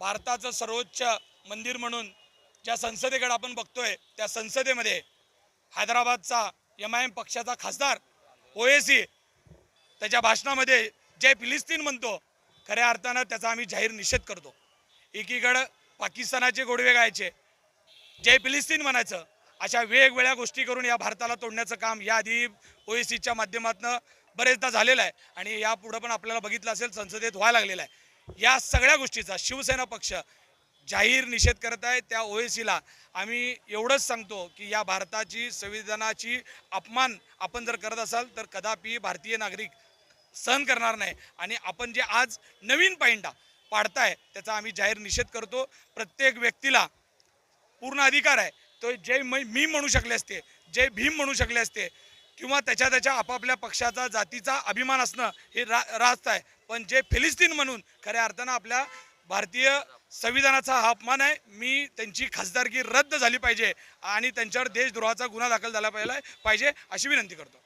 भारताचं सर्वोच्च मंदिर म्हणून ज्या संसदेकडे आपण बघतोय त्या संसदेमध्ये हैदराबादचा एम आय एम पक्षाचा खासदार ओएसी त्याच्या भाषणामध्ये जय फिलिस्तीन म्हणतो खऱ्या अर्थानं त्याचा आम्ही जाहीर निषेध करतो. एकीकडं पाकिस्तानाचे गोडवे गायचे जय फिलिस्तीन म्हणायचं अशा वेगवेगळ्या गोष्टी करून या भारताला तोडण्याचं काम याआधी ओएसीच्या माध्यमातून बरेचदा झालेलं आहे. आणि यापुढं पण आपल्याला बघितलं असेल संसदेत व्हायला लागलेलं आहे. या सगळ्या गोष्टीचा शिवसेना पक्ष जाहीर निषेध करत आहे. त्या ओएसीला आम्ही एवढंच सांगतो की या भारताची संविधानाची अपमान आपण जर करत असाल तर कदापि भारतीय नागरिक सहन करणार नाही. आणि आपण जे आज नवीन पायंडा पाडताय त्याचा आम्ही जाहीर निषेध करतो. प्रत्येक व्यक्तीला पूर्ण अधिकार आहे. तो जय मी म्हणू शकले असते जय भीम म्हणू शकले असते किंवा त्याच्या त्याच्या आपापल्या पक्षाचा जातीचा अभिमान असणं हे रा रास्त आहे. पण जे फिलिस्तीन म्हणून खऱ्या अर्थानं आपल्या भारतीय संविधानाचा हा अपमान आहे मी त्यांची खासदारकी रद्द झाली पाहिजे आणि त्यांच्यावर देशद्रोहाचा गुन्हा दाखल झाला पाहिजे पाहिजे अशी विनंती करतो.